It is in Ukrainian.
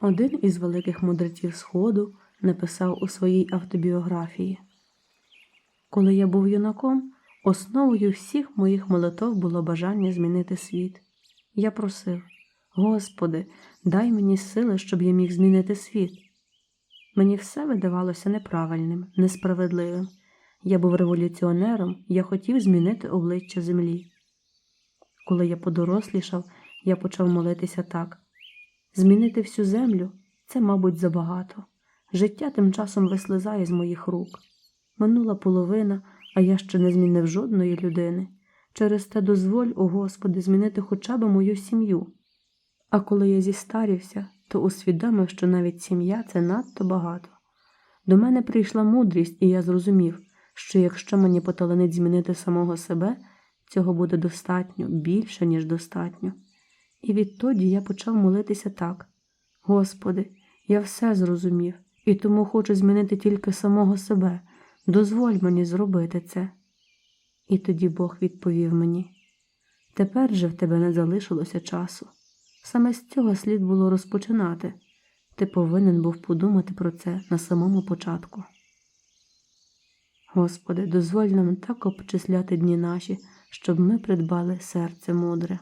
Один із великих мудреців Сходу написав у своїй автобіографії. Коли я був юнаком, основою всіх моїх молитов було бажання змінити світ. Я просив, Господи, дай мені сили, щоб я міг змінити світ. Мені все видавалося неправильним, несправедливим. Я був революціонером, я хотів змінити обличчя землі. Коли я подорослішав, я почав молитися так: змінити всю землю це, мабуть, забагато. Життя тим часом вислизає з моїх рук. Минула половина, а я ще не змінив жодної людини. Через те дозволь, о Господи, змінити хоча б мою сім'ю. А коли я зістарівся, то усвідомив, що навіть сім'я це надто багато. До мене прийшла мудрість, і я зрозумів, що якщо мені поталанить змінити самого себе, цього буде достатньо, більше, ніж достатньо. І відтоді я почав молитися так: Господи, я все зрозумів, і тому хочу змінити тільки самого себе. Дозволь мені зробити це. І тоді Бог відповів мені: Тепер же в тебе не залишилося часу. Саме з цього слід було розпочинати. Ти повинен був подумати про це на самому початку. Господи, дозволь нам так обчисляти дні наші, щоб ми придбали серце мудре.